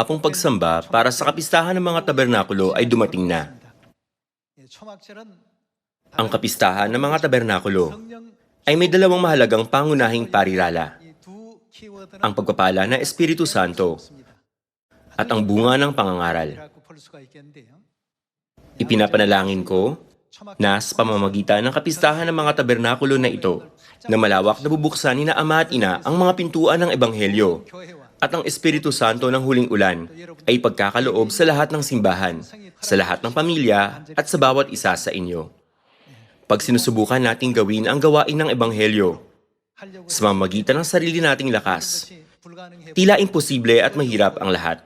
Ang panghapong pagsamba para sa kapistahan ng mga tabernakulo ay dumating na. Ang kapistahan ng mga tabernakulo ay may dalawang mahalagang pangunahing parirala. Ang pagpapala ng Espiritu Santo at ang bunga ng pangangaral. Ipinapanalangin ko na sa pamamagitan ng kapistahan ng mga tabernakulo na ito, na malawak na bubuksan ni na Ama at Ina ang mga pintuan ng Ebanghelyo at ang Espiritu Santo ng huling ulan ay pagkakaloob sa lahat ng simbahan, sa lahat ng pamilya at sa bawat isa sa inyo. Pag sinusubukan nating gawin ang gawain ng Ebanghelyo sa mamagitan ng sarili nating lakas, tila imposible at mahirap ang lahat.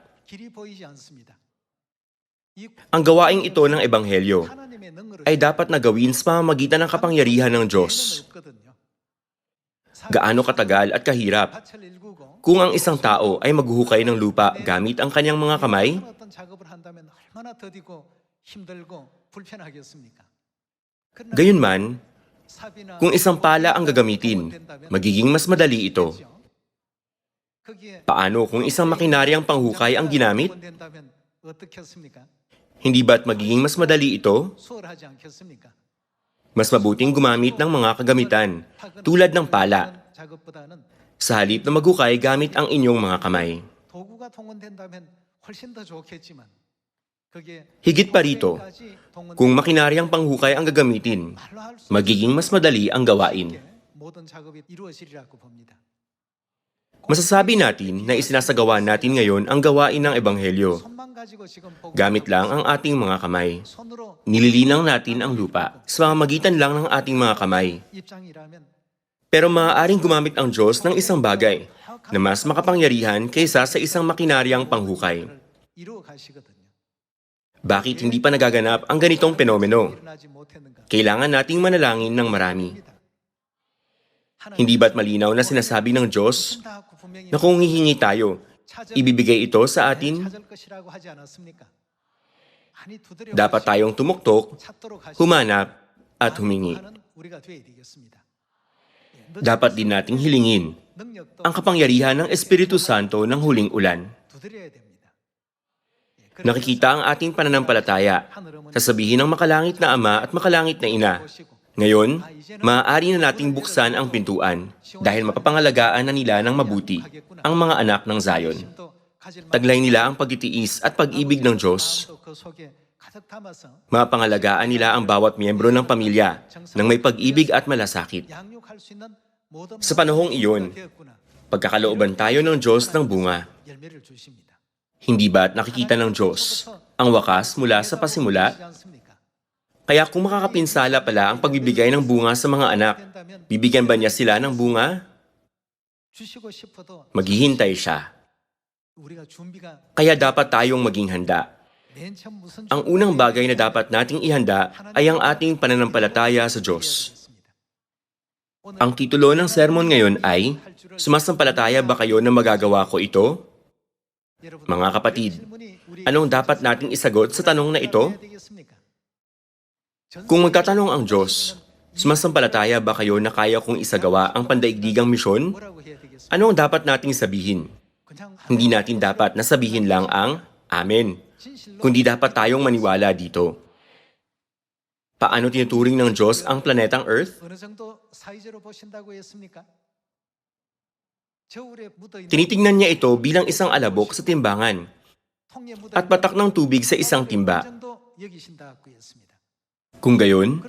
Ang gawaing ito ng Ebanghelyo ay dapat na gawin sa pamamagitan ng kapangyarihan ng Diyos. Gaano katagal at kahirap kung ang isang tao ay maghuhukay ng lupa gamit ang kanyang mga kamay? Gayunman, kung isang pala ang gagamitin, magiging mas madali ito. Paano kung isang makinaryang panghukay ang ginamit? Hindi ba't magiging mas madali ito? Mas mabuting gumamit ng mga kagamitan, tulad ng pala, sa halip na maghukay gamit ang inyong mga kamay. Higit pa rito, kung makinaryang panghukay ang gagamitin, magiging mas madali ang gawain. Masasabi natin na isinasagawa natin ngayon ang gawain ng Ebanghelyo. Gamit lang ang ating mga kamay. Nililinang natin ang lupa sa pamamagitan lang ng ating mga kamay. Pero maaaring gumamit ang Diyos ng isang bagay na mas makapangyarihan kaysa sa isang makinaryang panghukay. Bakit hindi pa nagaganap ang ganitong penomeno? Kailangan nating manalangin ng marami. Hindi ba't malinaw na sinasabi ng Diyos na kung hihingi tayo, ibibigay ito sa atin? Dapat tayong tumuktok, humanap, at humingi dapat din nating hilingin ang kapangyarihan ng Espiritu Santo ng huling ulan. Nakikita ang ating pananampalataya, sasabihin ng makalangit na ama at makalangit na ina. Ngayon, maaari na nating buksan ang pintuan dahil mapapangalagaan na nila ng mabuti ang mga anak ng Zion. Taglay nila ang pagtitiis at pag-ibig ng Diyos Mapangalagaan nila ang bawat miyembro ng pamilya ng may pag-ibig at malasakit. Sa panahong iyon, pagkakalooban tayo ng Diyos ng bunga. Hindi ba't nakikita ng Diyos ang wakas mula sa pasimula? Kaya kung makakapinsala pala ang pagbibigay ng bunga sa mga anak, bibigyan ba niya sila ng bunga? Maghihintay siya. Kaya dapat tayong maging handa. Ang unang bagay na dapat nating ihanda ay ang ating pananampalataya sa Diyos. Ang titulo ng sermon ngayon ay, Sumasampalataya ba kayo na magagawa ko ito? Mga kapatid, anong dapat nating isagot sa tanong na ito? Kung magtatanong ang Diyos, sumasampalataya ba kayo na kaya kong isagawa ang pandaigdigang misyon? Anong dapat nating sabihin? Hindi natin dapat nasabihin lang ang Amen. Kundi dapat tayong maniwala dito. Paano tinuturing ng Diyos ang planetang Earth? Tinitingnan niya ito bilang isang alabok sa timbangan at patak ng tubig sa isang timba. Kung gayon,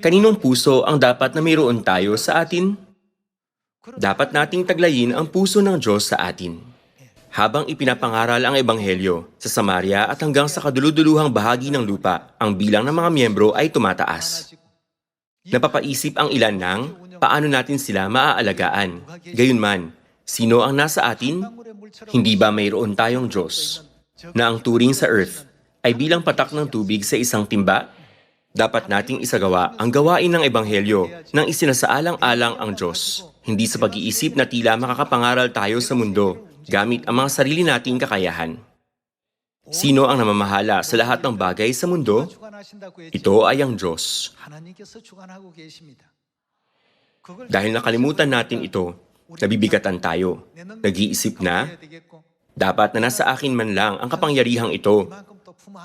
kaninong puso ang dapat na mayroon tayo sa atin? Dapat nating taglayin ang puso ng Diyos sa atin. Habang ipinapangaral ang Ebanghelyo sa Samaria at hanggang sa kaduluduluhang bahagi ng lupa, ang bilang ng mga miyembro ay tumataas. Napapaisip ang ilan ng paano natin sila maaalagaan. Gayunman, sino ang nasa atin? Hindi ba mayroon tayong Diyos na ang turing sa earth ay bilang patak ng tubig sa isang timba? Dapat nating isagawa ang gawain ng Ebanghelyo nang isinasaalang-alang ang Diyos, hindi sa pag-iisip na tila makakapangaral tayo sa mundo gamit ang mga sarili nating kakayahan. Sino ang namamahala sa lahat ng bagay sa mundo? Ito ay ang Diyos. Dahil nakalimutan natin ito, nabibigatan tayo. Nag-iisip na, dapat na nasa akin man lang ang kapangyarihang ito.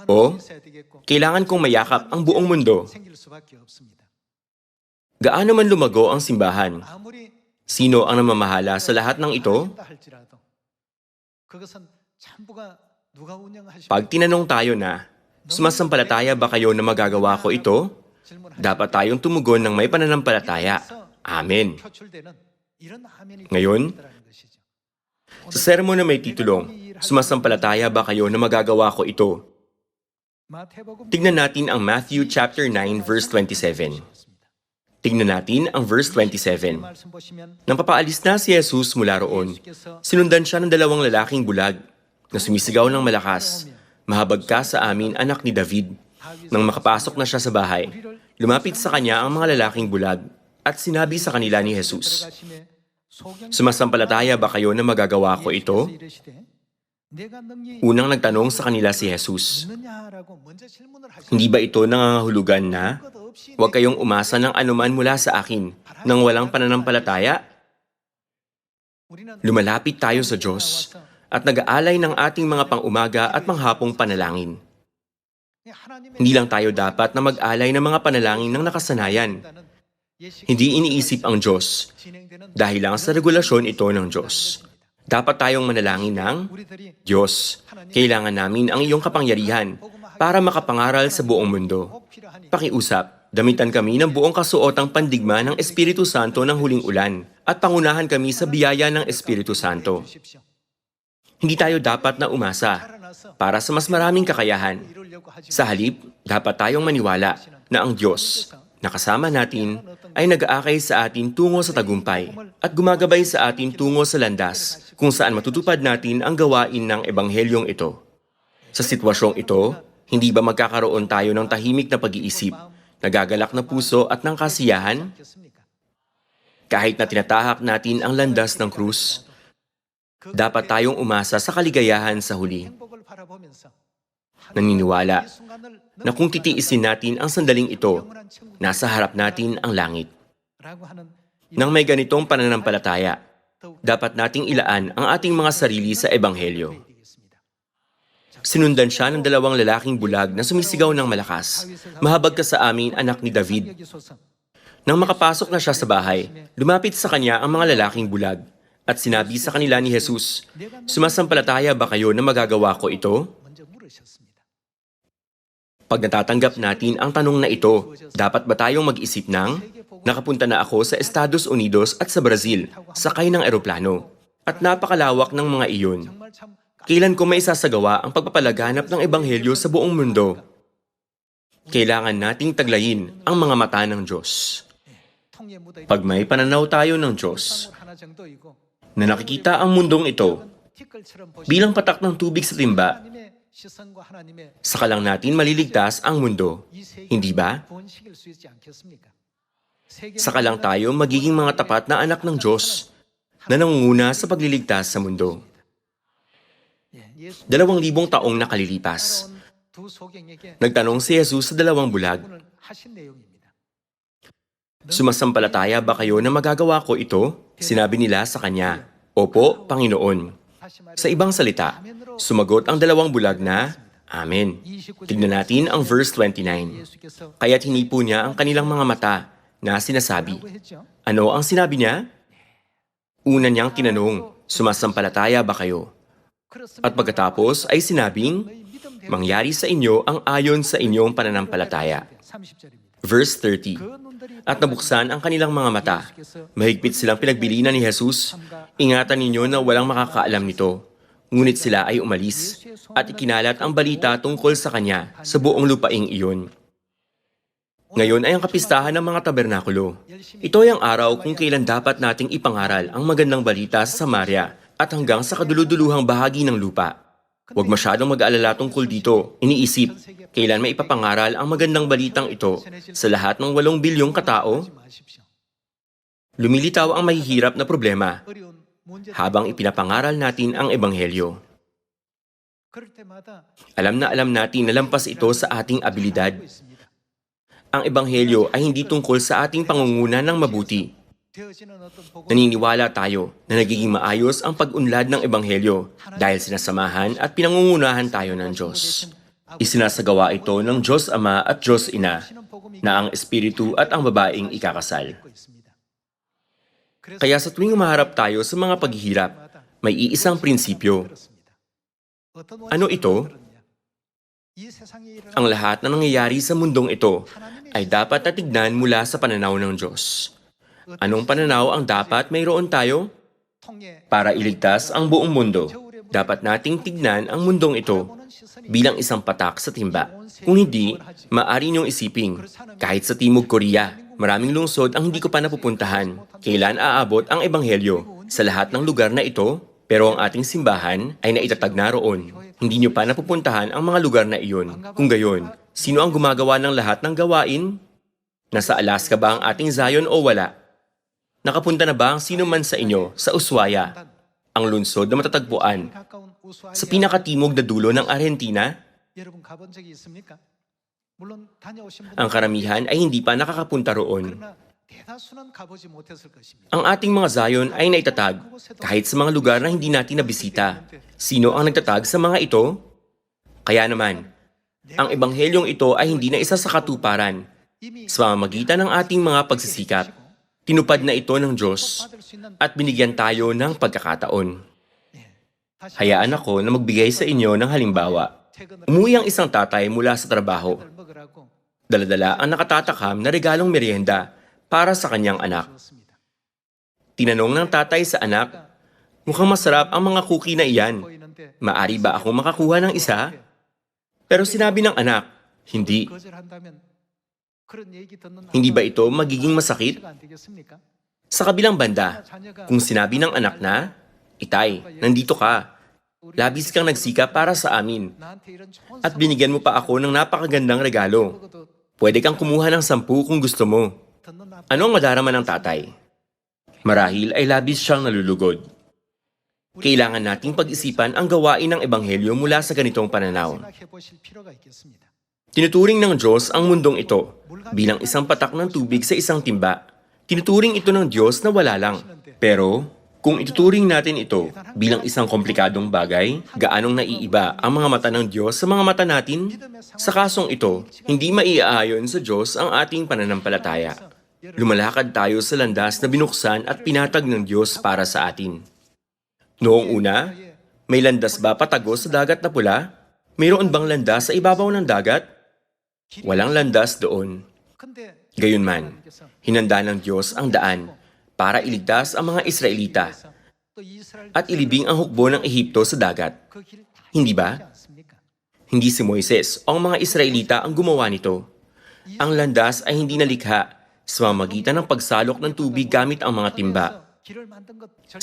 O, kailangan kong mayakap ang buong mundo. Gaano man lumago ang simbahan, sino ang namamahala sa lahat ng ito? Pag tinanong tayo na, sumasampalataya ba kayo na magagawa ko ito? Dapat tayong tumugon ng may pananampalataya. Amen. Ngayon, Sa sermon na may titulong, Sumasampalataya ba kayo na magagawa ko ito? Tignan natin ang Matthew chapter 9 verse 27. Tignan natin ang verse 27. Nang papaalis na si Jesus mula roon, sinundan siya ng dalawang lalaking bulag na sumisigaw ng malakas, Mahabag ka sa amin, anak ni David. Nang makapasok na siya sa bahay, lumapit sa kanya ang mga lalaking bulag at sinabi sa kanila ni Jesus, Sumasampalataya ba kayo na magagawa ko ito? Unang nagtanong sa kanila si Jesus, Hindi ba ito nangangahulugan na huwag kayong umasa ng anuman mula sa akin nang walang pananampalataya? Lumalapit tayo sa Diyos at nag-aalay ng ating mga pang-umaga at panghapong panalangin. Hindi lang tayo dapat na mag-alay ng mga panalangin ng nakasanayan. Hindi iniisip ang Diyos dahil lang sa regulasyon ito ng Diyos. Dapat tayong manalangin ng Diyos, kailangan namin ang iyong kapangyarihan para makapangaral sa buong mundo. Pakiusap, damitan kami ng buong kasuotang pandigma ng Espiritu Santo ng huling ulan at pangunahan kami sa biyaya ng Espiritu Santo. Hindi tayo dapat na umasa para sa mas maraming kakayahan. Sa halip, dapat tayong maniwala na ang Diyos na kasama natin ay nag-aakay sa atin tungo sa tagumpay at gumagabay sa atin tungo sa landas kung saan matutupad natin ang gawain ng ebanghelyong ito. Sa sitwasyong ito, hindi ba magkakaroon tayo ng tahimik na pag-iisip, nagagalak na puso at ng kasiyahan? Kahit na tinatahak natin ang landas ng krus, dapat tayong umasa sa kaligayahan sa huli. Naniniwala na kung titiisin natin ang sandaling ito, nasa harap natin ang langit. Nang may ganitong pananampalataya, dapat nating ilaan ang ating mga sarili sa Ebanghelyo. Sinundan siya ng dalawang lalaking bulag na sumisigaw ng malakas, Mahabag ka sa amin, anak ni David. Nang makapasok na siya sa bahay, lumapit sa kanya ang mga lalaking bulag at sinabi sa kanila ni Jesus, Sumasampalataya ba kayo na magagawa ko ito? Pag natatanggap natin ang tanong na ito, dapat ba tayong mag-isip ng, nakapunta na ako sa Estados Unidos at sa Brazil, sakay ng eroplano, at napakalawak ng mga iyon. Kailan ko may sasagawa ang pagpapalaganap ng Ebanghelyo sa buong mundo? Kailangan nating taglayin ang mga mata ng Diyos. Pag may pananaw tayo ng Diyos, na nakikita ang mundong ito bilang patak ng tubig sa timba, saka lang natin maliligtas ang mundo. Hindi ba? Saka lang tayo magiging mga tapat na anak ng Diyos na nangunguna sa pagliligtas sa mundo. Dalawang libong taong nakalilipas. Nagtanong si Jesus sa dalawang bulag, Sumasampalataya ba kayo na magagawa ko ito? Sinabi nila sa kanya, Opo, Panginoon. Sa ibang salita, sumagot ang dalawang bulag na, Amen. Tignan natin ang verse 29. Kaya't hinipo niya ang kanilang mga mata na sinasabi. Ano ang sinabi niya? Una niyang tinanong, Sumasampalataya ba kayo? At pagkatapos ay sinabing, Mangyari sa inyo ang ayon sa inyong pananampalataya. Verse 30. At nabuksan ang kanilang mga mata. Mahigpit silang pinagbilinan ni Jesus. Ingatan ninyo na walang makakaalam nito. Ngunit sila ay umalis at ikinalat ang balita tungkol sa kanya sa buong lupaing iyon. Ngayon ay ang kapistahan ng mga tabernakulo. Ito ay ang araw kung kailan dapat nating ipangaral ang magandang balita sa Samaria at hanggang sa kaduluduluhang bahagi ng lupa. Huwag masyadong mag-aalala tungkol dito. Iniisip, kailan may ipapangaral ang magandang balitang ito sa lahat ng walong bilyong katao? Lumilitaw ang mahihirap na problema habang ipinapangaral natin ang Ebanghelyo. Alam na alam natin na lampas ito sa ating abilidad. Ang Ebanghelyo ay hindi tungkol sa ating pangunguna ng mabuti. Naniniwala tayo na nagiging maayos ang pag-unlad ng Ebanghelyo dahil sinasamahan at pinangungunahan tayo ng Diyos. Isinasagawa ito ng Diyos Ama at Diyos Ina na ang Espiritu at ang babaeng ikakasal. Kaya sa tuwing umaharap tayo sa mga paghihirap, may iisang prinsipyo. Ano ito? Ang lahat na nangyayari sa mundong ito ay dapat natignan mula sa pananaw ng Diyos. Anong pananaw ang dapat mayroon tayo? Para iligtas ang buong mundo, dapat nating tignan ang mundong ito bilang isang patak sa timba. Kung hindi, maari niyong isiping, kahit sa Timog Korea, maraming lungsod ang hindi ko pa napupuntahan. Kailan aabot ang ebanghelyo sa lahat ng lugar na ito? Pero ang ating simbahan ay naitatag na roon. Hindi niyo pa napupuntahan ang mga lugar na iyon. Kung gayon, sino ang gumagawa ng lahat ng gawain? Nasa Alaska ba ang ating Zion o wala? Nakapunta na ba ang sino man sa inyo sa Ushuaia, ang lungsod na matatagpuan, sa pinakatimog na dulo ng Argentina? Ang karamihan ay hindi pa nakakapunta roon. Ang ating mga Zion ay naitatag kahit sa mga lugar na hindi natin nabisita. Sino ang nagtatag sa mga ito? Kaya naman, ang ebanghelyong ito ay hindi na isa sa katuparan sa pamamagitan ng ating mga pagsisikap Tinupad na ito ng Diyos at binigyan tayo ng pagkakataon. Hayaan ako na magbigay sa inyo ng halimbawa. Umuwi ang isang tatay mula sa trabaho. Daladala ang nakatatakam na regalong merienda para sa kanyang anak. Tinanong ng tatay sa anak, Mukhang masarap ang mga cookie na iyan. Maari ba akong makakuha ng isa? Pero sinabi ng anak, hindi. Hindi ba ito magiging masakit? Sa kabilang banda, kung sinabi ng anak na, Itay, nandito ka. Labis kang nagsika para sa amin. At binigyan mo pa ako ng napakagandang regalo. Pwede kang kumuha ng sampu kung gusto mo. Ano ang madarama ng tatay? Marahil ay labis siyang nalulugod. Kailangan nating pag-isipan ang gawain ng Ebanghelyo mula sa ganitong pananaw. Tinuturing ng Diyos ang mundong ito bilang isang patak ng tubig sa isang timba. Tinuturing ito ng Diyos na wala lang. Pero kung ituturing natin ito bilang isang komplikadong bagay, gaanong naiiba ang mga mata ng Diyos sa mga mata natin? Sa kasong ito, hindi maiaayon sa Diyos ang ating pananampalataya. Lumalakad tayo sa landas na binuksan at pinatag ng Diyos para sa atin. Noong una, may landas ba patago sa dagat na pula? Mayroon bang landas sa ibabaw ng dagat? Walang landas doon. Gayunman, hinanda ng Diyos ang daan para iligtas ang mga Israelita at ilibing ang hukbo ng Ehipto sa dagat. Hindi ba? Hindi si Moises o ang mga Israelita ang gumawa nito. Ang landas ay hindi nalikha sa mamagitan ng pagsalok ng tubig gamit ang mga timba.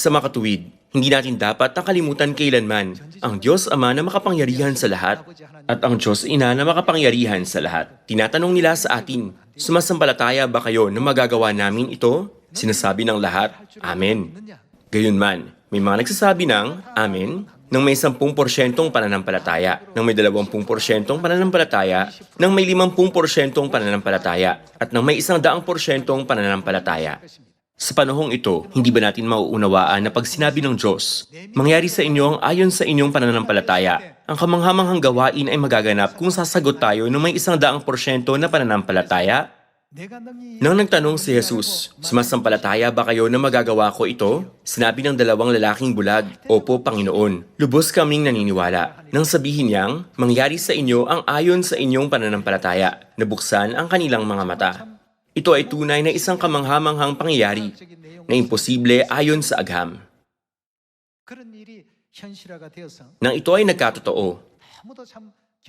Sa makatuwid, hindi natin dapat nakalimutan kailanman ang Diyos Ama na makapangyarihan sa lahat at ang Diyos Ina na makapangyarihan sa lahat. Tinatanong nila sa atin, sumasampalataya ba kayo na magagawa namin ito? Sinasabi ng lahat, Amen. Gayunman, may mga nagsasabi ng Amen ng may 10% pananampalataya, ng may 20% pananampalataya, ng may 50% pananampalataya, at ng may 100% pananampalataya. Sa panahong ito, hindi ba natin mauunawaan na pag sinabi ng Diyos, mangyari sa inyo ang ayon sa inyong pananampalataya, ang kamanghamanghang gawain ay magaganap kung sasagot tayo ng may isang daang porsyento na pananampalataya? Nang nagtanong si Jesus, sumasampalataya ba kayo na magagawa ko ito? Sinabi ng dalawang lalaking bulag, Opo, Panginoon, lubos kaming naniniwala. Nang sabihin niyang, mangyari sa inyo ang ayon sa inyong pananampalataya, nabuksan ang kanilang mga mata. Ito ay tunay na isang kamanghamanghang pangyayari na imposible ayon sa agham. Nang ito ay nagkatotoo,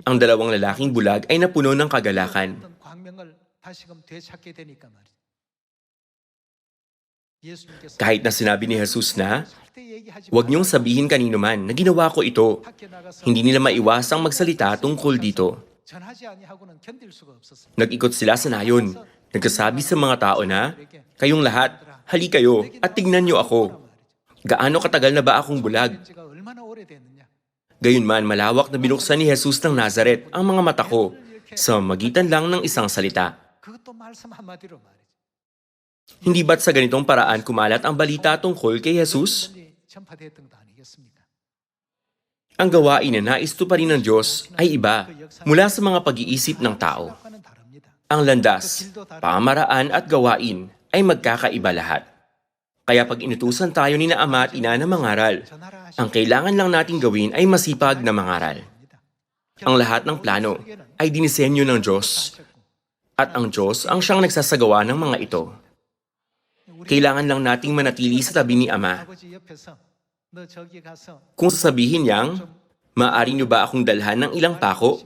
ang dalawang lalaking bulag ay napuno ng kagalakan. Kahit na sinabi ni Jesus na, huwag niyong sabihin kanino man na ginawa ko ito, hindi nila maiwasang magsalita tungkol dito. Nag-ikot sila sa nayon. Nagkasabi sa mga tao na, Kayong lahat, hali kayo at tingnan niyo ako. Gaano katagal na ba akong bulag? Gayunman malawak na binuksan ni Jesus ng Nazaret ang mga mata ko sa magitan lang ng isang salita. Hindi ba't sa ganitong paraan kumalat ang balita tungkol kay Jesus? Ang gawain na nais tuparin ng Diyos ay iba mula sa mga pag-iisip ng tao. Ang landas, pamaraan at gawain ay magkakaiba lahat. Kaya pag inutusan tayo ni na ama at ina na mangaral, ang kailangan lang nating gawin ay masipag na mangaral. Ang lahat ng plano ay dinisenyo ng Diyos at ang Diyos ang siyang nagsasagawa ng mga ito. Kailangan lang nating manatili sa tabi ni Ama kung sasabihin niyang, maaari niyo ba akong dalhan ng ilang pako?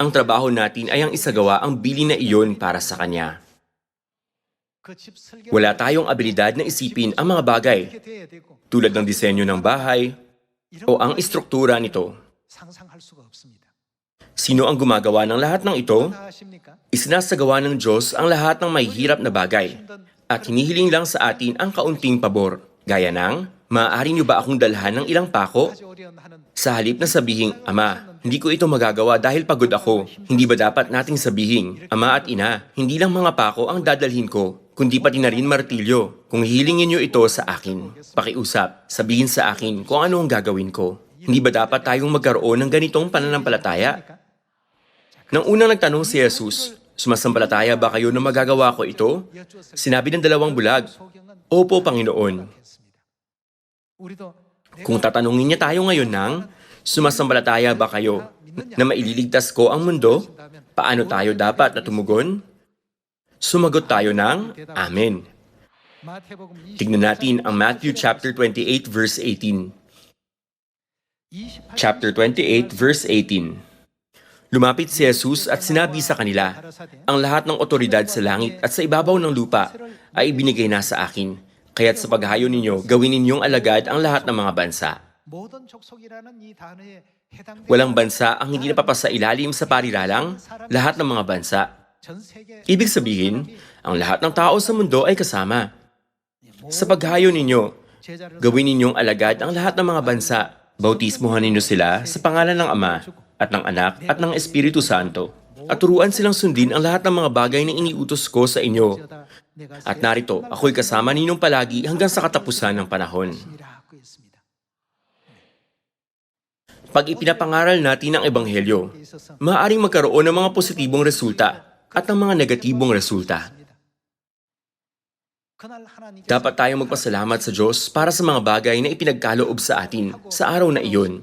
Ang trabaho natin ay ang isagawa ang bili na iyon para sa kanya. Wala tayong abilidad na isipin ang mga bagay, tulad ng disenyo ng bahay o ang istruktura nito. Sino ang gumagawa ng lahat ng ito? Isinasagawa ng Diyos ang lahat ng may hirap na bagay at hinihiling lang sa atin ang kaunting pabor, gaya ng maaari niyo ba akong dalhan ng ilang pako? Sa halip na sabihing, Ama, hindi ko ito magagawa dahil pagod ako. Hindi ba dapat nating sabihing, Ama at Ina, hindi lang mga pako ang dadalhin ko, kundi pati na rin martilyo. Kung hilingin niyo ito sa akin, pakiusap, sabihin sa akin kung ano ang gagawin ko. Hindi ba dapat tayong magkaroon ng ganitong pananampalataya? Nang unang nagtanong si Jesus, Sumasampalataya ba kayo na magagawa ko ito? Sinabi ng dalawang bulag, Opo, Panginoon. Kung tatanungin niya tayo ngayon ng, sumasambalataya ba kayo na maililigtas ko ang mundo? Paano tayo dapat na tumugon? Sumagot tayo ng, Amen. Tignan natin ang Matthew chapter 28 verse 18. Chapter 28 verse 18. Lumapit si Jesus at sinabi sa kanila, Ang lahat ng otoridad sa langit at sa ibabaw ng lupa ay ibinigay na sa akin. Kaya't sa paghayo ninyo, gawin ninyong alagad ang lahat ng mga bansa. Walang bansa ang hindi napapasa ilalim sa pariralang lahat ng mga bansa. Ibig sabihin, ang lahat ng tao sa mundo ay kasama. Sa paghayo ninyo, gawin ninyong alagad ang lahat ng mga bansa. Bautismuhan ninyo sila sa pangalan ng Ama at ng Anak at ng Espiritu Santo at turuan silang sundin ang lahat ng mga bagay na iniutos ko sa inyo. At narito, ako'y kasama ninong palagi hanggang sa katapusan ng panahon. Pag ipinapangaral natin ang Ebanghelyo, maaaring magkaroon ng mga positibong resulta at ng mga negatibong resulta. Dapat tayong magpasalamat sa Diyos para sa mga bagay na ipinagkaloob sa atin sa araw na iyon.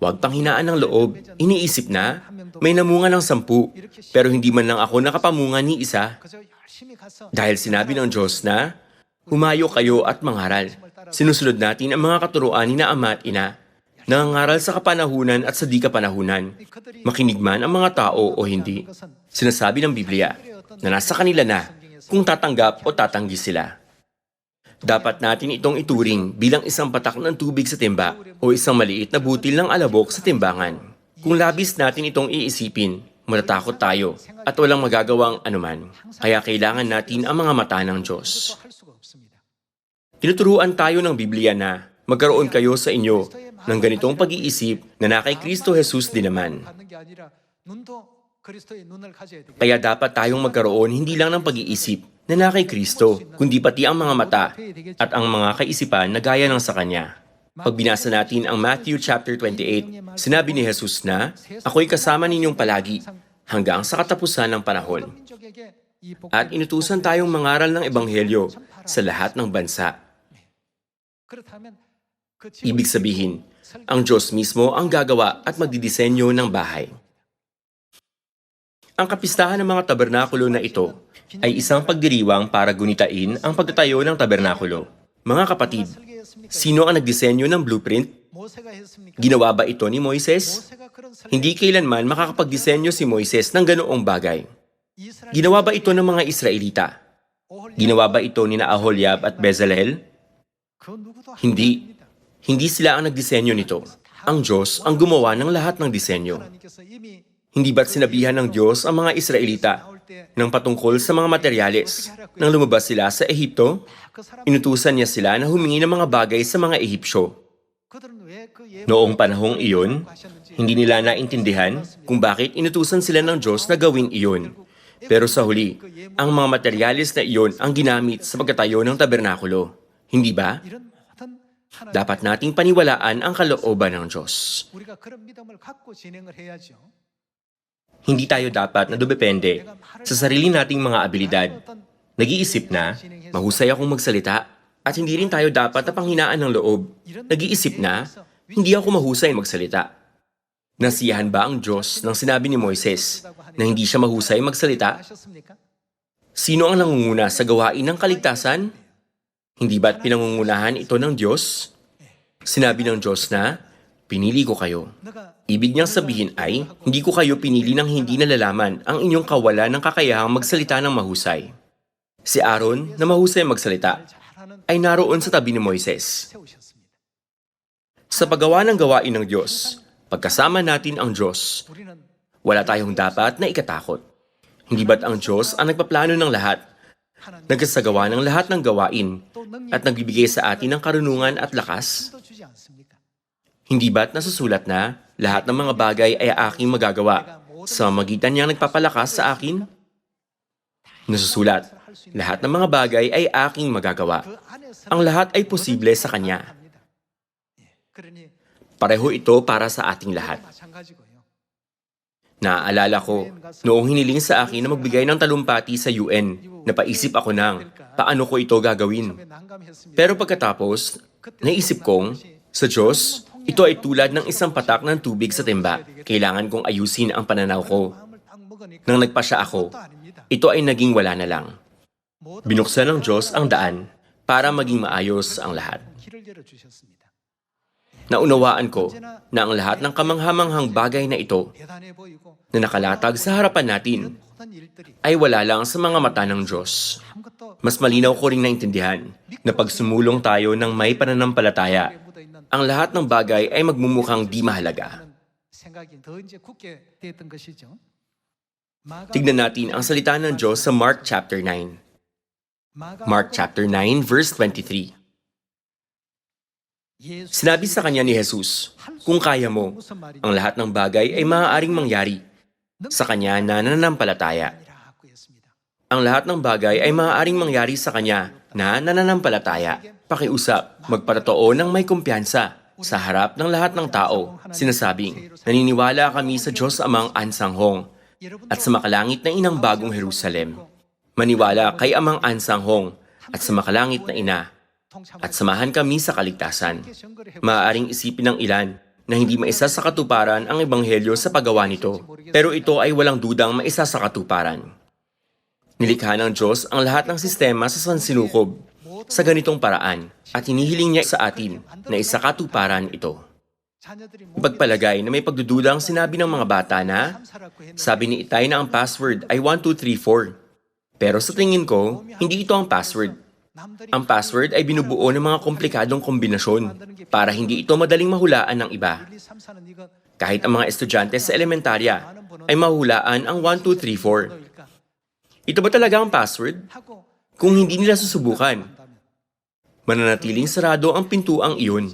Huwag panghinaan ng loob. Iniisip na, may namunga ng sampu, pero hindi man lang ako nakapamunga ni isa. Dahil sinabi ng Diyos na, humayo kayo at mangaral. Sinusunod natin ang mga katuruan ni na ama at ina. Nangangaral sa kapanahunan at sa di kapanahunan. Makinig man ang mga tao o hindi. Sinasabi ng Biblia na nasa kanila na kung tatanggap o tatanggi sila. Dapat natin itong ituring bilang isang patak ng tubig sa timba o isang maliit na butil ng alabok sa timbangan. Kung labis natin itong iisipin, matatakot tayo at walang magagawang anuman. Kaya kailangan natin ang mga mata ng Diyos. Tinuturuan tayo ng Biblia na magkaroon kayo sa inyo ng ganitong pag-iisip na na kay Kristo Jesus din naman. Kaya dapat tayong magkaroon hindi lang ng pag-iisip, na kay Kristo, kundi pati ang mga mata at ang mga kaisipan na gaya ng sa Kanya. Pag binasa natin ang Matthew chapter 28, sinabi ni Jesus na, Ako'y kasama ninyong palagi hanggang sa katapusan ng panahon. At inutusan tayong mangaral ng Ebanghelyo sa lahat ng bansa. Ibig sabihin, ang Diyos mismo ang gagawa at magdidisenyo ng bahay. Ang kapistahan ng mga tabernakulo na ito ay isang pagdiriwang para gunitain ang pagtatayo ng tabernakulo. Mga kapatid, sino ang nagdisenyo ng blueprint? Ginawa ba ito ni Moises? Hindi kailanman makakapagdisenyo si Moises ng ganoong bagay. Ginawa ba ito ng mga Israelita? Ginawa ba ito ni Aholyab at Bezalel? Hindi. Hindi sila ang nagdisenyo nito. Ang Diyos ang gumawa ng lahat ng disenyo. Hindi ba't sinabihan ng Diyos ang mga Israelita ng patungkol sa mga materyales. Nang lumabas sila sa Ehipto, inutusan niya sila na humingi ng mga bagay sa mga Ehipsyo. Noong panahong iyon, hindi nila naintindihan kung bakit inutusan sila ng Diyos na gawin iyon. Pero sa huli, ang mga materyales na iyon ang ginamit sa pagkatayo ng tabernakulo. Hindi ba? Dapat nating paniwalaan ang kalooban ng Diyos hindi tayo dapat na depende sa sarili nating mga abilidad. Nag-iisip na, mahusay akong magsalita, at hindi rin tayo dapat na panghinaan ng loob. Nag-iisip na, hindi ako mahusay magsalita. Nasiyahan ba ang Diyos nang sinabi ni Moises na hindi siya mahusay magsalita? Sino ang nangunguna sa gawain ng kaligtasan? Hindi ba't pinangungunahan ito ng Diyos? Sinabi ng Diyos na, Pinili ko kayo. Ibig niyang sabihin ay, hindi ko kayo pinili ng hindi nalalaman ang inyong kawalan ng kakayahang magsalita ng mahusay. Si Aaron, na mahusay magsalita, ay naroon sa tabi ni Moises. Sa paggawa ng gawain ng Diyos, pagkasama natin ang Diyos, wala tayong dapat na ikatakot. Hindi ba't ang Diyos ang nagpaplano ng lahat, nagkasagawa ng lahat ng gawain, at nagbibigay sa atin ng karunungan at lakas? Hindi ba't nasusulat na lahat ng mga bagay ay aking magagawa sa magitan niyang nagpapalakas sa akin? Nasusulat, lahat ng mga bagay ay aking magagawa. Ang lahat ay posible sa Kanya. Pareho ito para sa ating lahat. Naaalala ko, noong hiniling sa akin na magbigay ng talumpati sa UN, napaisip ako ng, paano ko ito gagawin? Pero pagkatapos, naisip kong, sa Diyos, ito ay tulad ng isang patak ng tubig sa timba. Kailangan kong ayusin ang pananaw ko. Nang nagpasya ako, ito ay naging wala na lang. Binuksan ng Diyos ang daan para maging maayos ang lahat. Naunawaan ko na ang lahat ng kamanghamanghang bagay na ito na nakalatag sa harapan natin ay wala lang sa mga mata ng Diyos. Mas malinaw ko ring naintindihan na pag sumulong tayo ng may pananampalataya ang lahat ng bagay ay magmumukhang di mahalaga. Tignan natin ang salita ng Diyos sa Mark chapter 9. Mark chapter 9 verse 23. Sinabi sa kanya ni Jesus, Kung kaya mo, ang lahat ng bagay ay maaaring mangyari sa kanya na nananampalataya. Ang lahat ng bagay ay maaaring mangyari sa kanya na nananampalataya. Pakiusap, magpatotoo ng may kumpiyansa sa harap ng lahat ng tao. Sinasabing, naniniwala kami sa Diyos amang ansanghong at sa makalangit na inang bagong Jerusalem. Maniwala kay amang ansanghong at sa makalangit na ina at samahan kami sa kaligtasan. Maaaring isipin ng ilan na hindi maisa sa katuparan ang ebanghelyo sa paggawa nito, pero ito ay walang dudang maisa sa katuparan. Nilikha ng Diyos ang lahat ng sistema sa sansinukob sa ganitong paraan at hinihiling niya sa atin na isa katuparan ito. Ipagpalagay na may pagdududa ang sinabi ng mga bata na sabi ni Itay na ang password ay 1234. Pero sa tingin ko, hindi ito ang password. Ang password ay binubuo ng mga komplikadong kombinasyon para hindi ito madaling mahulaan ng iba. Kahit ang mga estudyante sa elementarya ay mahulaan ang 1234. Ito ba talaga ang password? Kung hindi nila susubukan, mananatiling sarado ang pintuang iyon.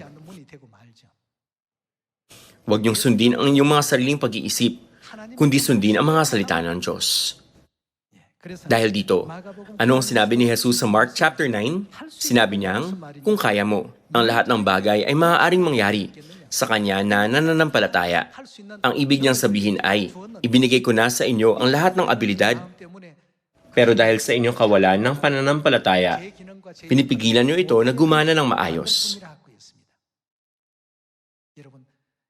Huwag niyong sundin ang inyong mga sariling pag-iisip, kundi sundin ang mga salita ng Diyos. Dahil dito, ano ang sinabi ni Jesus sa Mark chapter 9? Sinabi niyang, kung kaya mo, ang lahat ng bagay ay maaaring mangyari sa Kanya na nananampalataya. Ang ibig niyang sabihin ay, ibinigay ko na sa inyo ang lahat ng abilidad, pero dahil sa inyong kawalan ng pananampalataya, pinipigilan niyo ito na gumana ng maayos.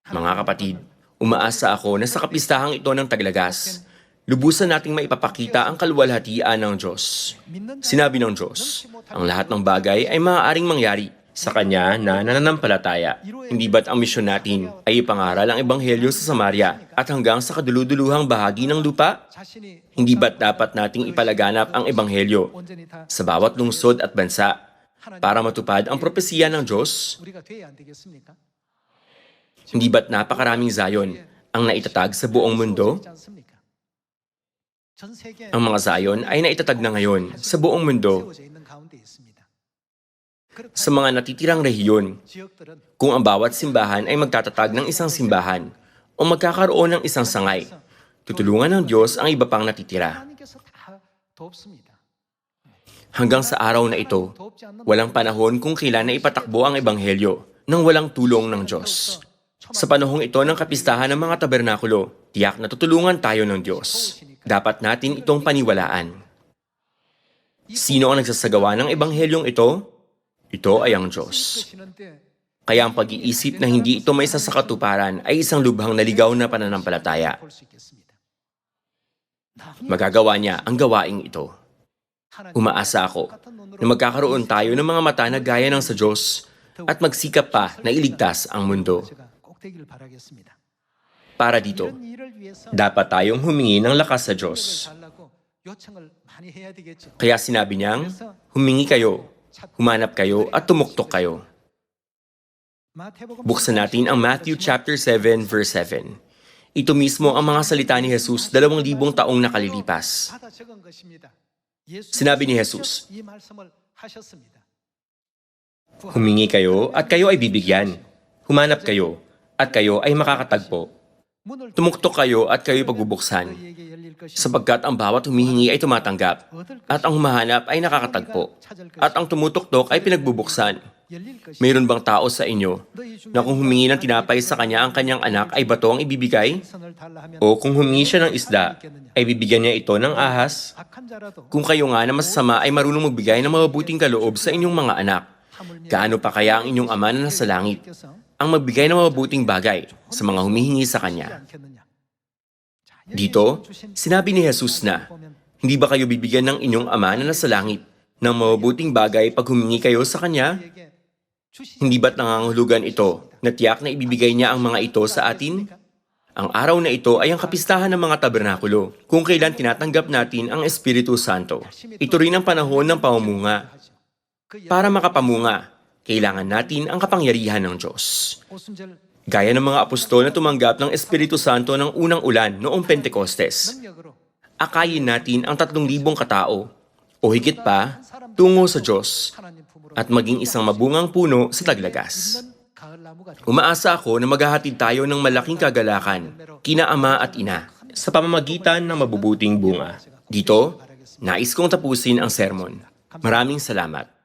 Mga kapatid, umaasa ako na sa kapistahang ito ng taglagas, lubusan nating maipapakita ang kaluwalhatian ng Diyos. Sinabi ng Diyos, ang lahat ng bagay ay maaaring mangyari sa Kanya na nananampalataya. Hindi ba't ang misyon natin ay ipangaral ang Ebanghelyo sa Samaria at hanggang sa kaduluduluhang bahagi ng lupa? Hindi ba't dapat nating ipalaganap ang Ebanghelyo sa bawat lungsod at bansa para matupad ang propesiya ng Diyos? Hindi ba't napakaraming Zion ang naitatag sa buong mundo? Ang mga Zion ay naitatag na ngayon sa buong mundo sa mga natitirang rehiyon. Kung ang bawat simbahan ay magtatatag ng isang simbahan o magkakaroon ng isang sangay, tutulungan ng Diyos ang iba pang natitira. Hanggang sa araw na ito, walang panahon kung kailan na ipatakbo ang Ebanghelyo nang walang tulong ng Diyos. Sa panahong ito ng kapistahan ng mga tabernakulo, tiyak na tutulungan tayo ng Diyos. Dapat natin itong paniwalaan. Sino ang nagsasagawa ng ebanghelyong ito? Ito ay ang Diyos. Kaya ang pag-iisip na hindi ito may sasakatuparan ay isang lubhang naligaw na pananampalataya. Magagawa niya ang gawaing ito. Umaasa ako na magkakaroon tayo ng mga mata na gaya ng sa Diyos at magsikap pa na iligtas ang mundo. Para dito, dapat tayong humingi ng lakas sa Diyos. Kaya sinabi niyang, humingi kayo, humanap kayo at tumuktok kayo. Buksan natin ang Matthew chapter 7 verse 7. Ito mismo ang mga salita ni Jesus dalawang libong taong nakalilipas. Sinabi ni Jesus, Humingi kayo at kayo ay bibigyan. Humanap kayo at kayo ay makakatagpo. Tumuktok kayo at kayo pagbubuksan. Sapagkat ang bawat humihingi ay tumatanggap at ang humahanap ay nakakatagpo at ang tumutuktok ay pinagbubuksan. Mayroon bang tao sa inyo na kung humingi ng tinapay sa kanya ang kanyang anak ay bato ang ibibigay? O kung humingi siya ng isda, ay bibigyan niya ito ng ahas? Kung kayo nga na masasama ay marunong magbigay ng mabuting kaloob sa inyong mga anak, gaano pa kaya ang inyong ama na nasa langit ang magbigay ng mabuting bagay sa mga humihingi sa kanya? Dito, sinabi ni Jesus na, Hindi ba kayo bibigyan ng inyong ama na nasa langit ng mabuting bagay pag humingi kayo sa kanya? Hindi ba't nangangahulugan ito na tiyak na ibibigay niya ang mga ito sa atin? Ang araw na ito ay ang kapistahan ng mga tabernakulo, kung kailan tinatanggap natin ang Espiritu Santo. Ito rin ang panahon ng pamamunga. Para makapamunga, kailangan natin ang kapangyarihan ng Diyos. Gaya ng mga apostol na tumanggap ng Espiritu Santo ng unang ulan noong Pentecostes, akayin natin ang tatlong libong katao o higit pa tungo sa Diyos at maging isang mabungang puno sa taglagas. Umaasa ako na maghahatid tayo ng malaking kagalakan, kina ama at ina, sa pamamagitan ng mabubuting bunga. Dito, nais kong tapusin ang sermon. Maraming salamat.